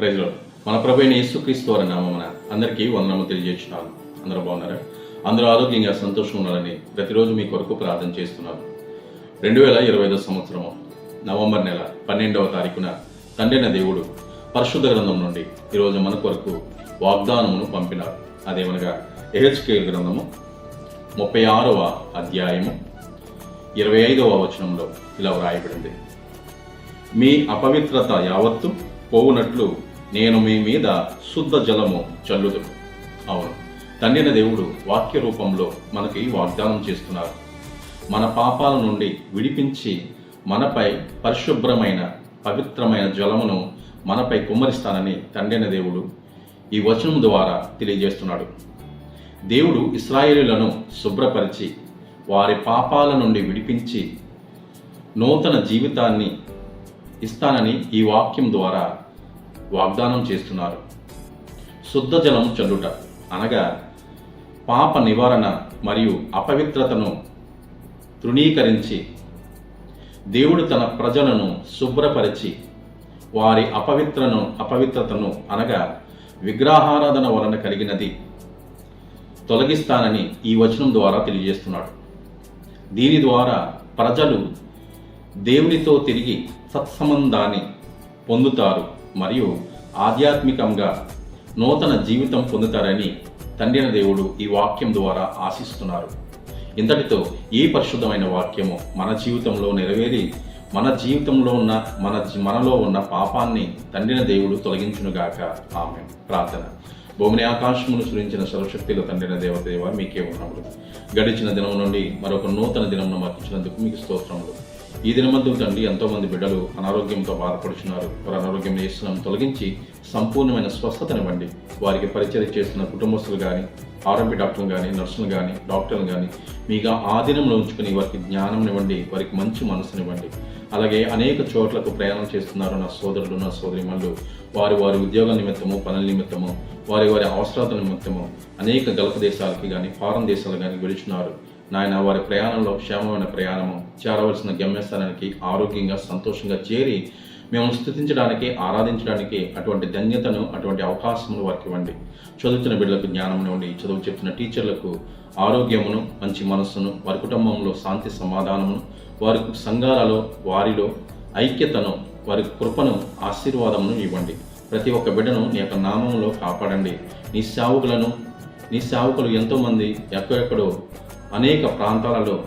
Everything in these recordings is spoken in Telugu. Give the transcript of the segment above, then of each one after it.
ప్రజలు మన ప్రభు అయిన యేసుక్రీస్తు వారి నామమున అందరికీ వందనము తెలియజేస్తున్నాను. అందరూ బాగున్నారా? అందరూ ఆరోగ్యంగా సంతోషంగా ఉండాలని ప్రతిరోజు మీ కొరకు ప్రార్థన చేస్తున్నారు రెండు వేల ఇరవై ఐదో సంవత్సరము నవంబర్ నెల పన్నెండవ తారీఖున తండ్రిన దేవుడు పరిశుద్ధ గ్రంథం నుండి ఈరోజు మన కొరకు వాగ్దానమును పంపినారు. అదేమనగా ఎహెచ్కేల్ గ్రంథము ముప్పై ఆరవ అధ్యాయము ఇరవై ఐదవ వచనంలో ఇలా వ్రాయబడింది. మీ అపవిత్రత యావత్తు పోవునట్లు నేను మీ మీద శుద్ధ జలము చల్లుదు అవును తండ్రిన దేవుడు వాక్య రూపంలో మనకి వాగ్దానం చేస్తున్నారు. మన పాపాల నుండి విడిపించి మనపై పరిశుభ్రమైన పవిత్రమైన జలమును మనపై కుమ్మరిస్తానని తండ్రిన దేవుడు ఈ వచనం ద్వారా తెలియజేస్తున్నాడు. దేవుడు ఇస్రాయేలులను శుభ్రపరిచి వారి పాపాల నుండి విడిపించి నూతన జీవితాన్ని ఇస్తానని ఈ వాక్యం ద్వారా వాగ్దానం చేస్తున్నారు. శుద్ధ జలం చల్లుట అనగా పాప నివారణ మరియు అపవిత్రతను తృణీకరించి దేవుడు తన ప్రజలను శుభ్రపరిచి వారి అపవిత్రను అపవిత్రతను అనగా విగ్రహారాధన వలన కలిగినది తొలగిస్తానని ఈ వచనం ద్వారా తెలియజేస్తున్నాడు. దీని ద్వారా ప్రజలు దేవునితో తిరిగి సత్సంబంధాన్ని పొందుతారు. మరియు ఆధ్యాత్మికంగా నూతన జీవితం పొందుతారని తండ్రిన దేవుడు ఈ వాక్యం ద్వారా ఆశిస్తున్నారు. ఇంతటితో ఈ పరిశుద్ధమైన వాక్యము మన జీవితంలో నెరవేరి మన జీవితంలో ఉన్న మన మనలో ఉన్న పాపాన్ని తండ్రిన దేవుడు తొలగించునుగాక ఆమె ప్రార్థన. భూమిని ఆకాశమును సృజించిన సర్వశక్తిలో తండ్రిన దేవదేవ మీకే ఉన్నప్పుడు గడిచిన దినం నుండి మరొక నూతన దినమును మాకు మీకు స్తోత్రములు. ఈ దినమందు తండ్రి ఎంతో మంది బిడ్డలు అనారోగ్యంతో బాధపడుచున్నారు. వారి అనారోగ్యం చేస్తున్నాం తొలగించి సంపూర్ణమైన స్వస్థతనివ్వండి. వారికి పరిచయం చేస్తున్న కుటుంబస్తులు కానీ ఆర్ఎంపీ డాక్టర్లు కానీ నర్సులు కానీ డాక్టర్లు కానీ మీగా ఆ దినంలో ఉంచుకుని వారికి జ్ఞానం ఇవ్వండి. వారికి మంచి మనసునివ్వండి అలాగే అనేక చోట్లకు ప్రయాణం చేస్తున్నారు నా సోదరులు నా సోదరిమణులు. వారి వారి ఉద్యోగ నిమిత్తము పనుల నిమిత్తము వారి వారి అవసరాల నిమిత్తము అనేక గల్ఫ్ దేశాలకి కానీ ఫారెన్ దేశాలు కానీ వెళుచున్నారు. నాయన వారి ప్రయాణంలో క్షేమమైన ప్రయాణము చేరవలసిన గమ్యస్థానానికి ఆరోగ్యంగా సంతోషంగా చేరి మేము స్థుతించడానికి ఆరాధించడానికి అటువంటి ధన్యతను అటువంటి అవకాశమును వారికి ఇవ్వండి. చదువుతున్న బిడ్డలకు జ్ఞానం ఇవ్వండి. చదువు చెప్తున్న టీచర్లకు ఆరోగ్యమును మంచి మనస్సును వారి కుటుంబంలో శాంతి సమాధానమును వారి సంఘాలలో వారిలో ఐక్యతను వారి కృపను ఆశీర్వాదమును ఇవ్వండి. ప్రతి ఒక్క బిడ్డను నీ యొక్క నామంలో కాపాడండి. నీ సేవకులను నీ సేవకులు ఎంతోమంది ఎక్కడెక్కడో అనేక ప్రాంతాలలో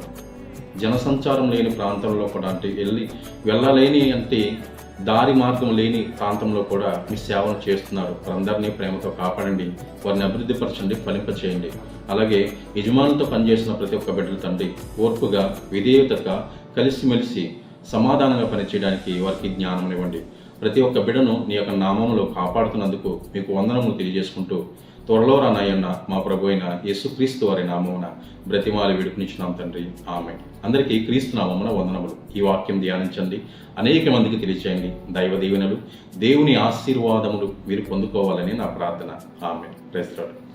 జనసంచారం లేని ప్రాంతంలో కూడా అంటే వెళ్ళి వెళ్ళలేని అంటే దారి మార్గం లేని ప్రాంతంలో కూడా మీ సేవను చేస్తున్నారు. వారందరినీ ప్రేమతో కాపాడండి. వారిని అభివృద్ధిపరచండి ఫలింపచేయండి అలాగే యజమానులతో పనిచేసిన ప్రతి ఒక్క బిడ్డల తండ్రి ఓర్పుగా విధేయతగా కలిసిమెలిసి సమాధానంగా పనిచేయడానికి వారికి జ్ఞానం ఇవ్వండి ప్రతి ఒక్క బిడ్డను నీ యొక్క నామంలో కాపాడుతున్నందుకు మీకు వందనములు తెలియజేసుకుంటూ త్వరలో రానయ్యన్న మా ప్రభు అయిన యేసుక్రీస్తు వారి నామమున బ్రతిమాలి విడుపునిచ్చినాం తండ్రి. ఆమె అందరికీ క్రీస్తు నామమున వందనములు. ఈ వాక్యం ధ్యానించండి. అనేక మందికి తెలియచేయండి. దైవ దీవెనలు దేవుని ఆశీర్వాదములు మీరు పొందుకోవాలని నా ప్రార్థన. ఆమె ప్రెస్టాడు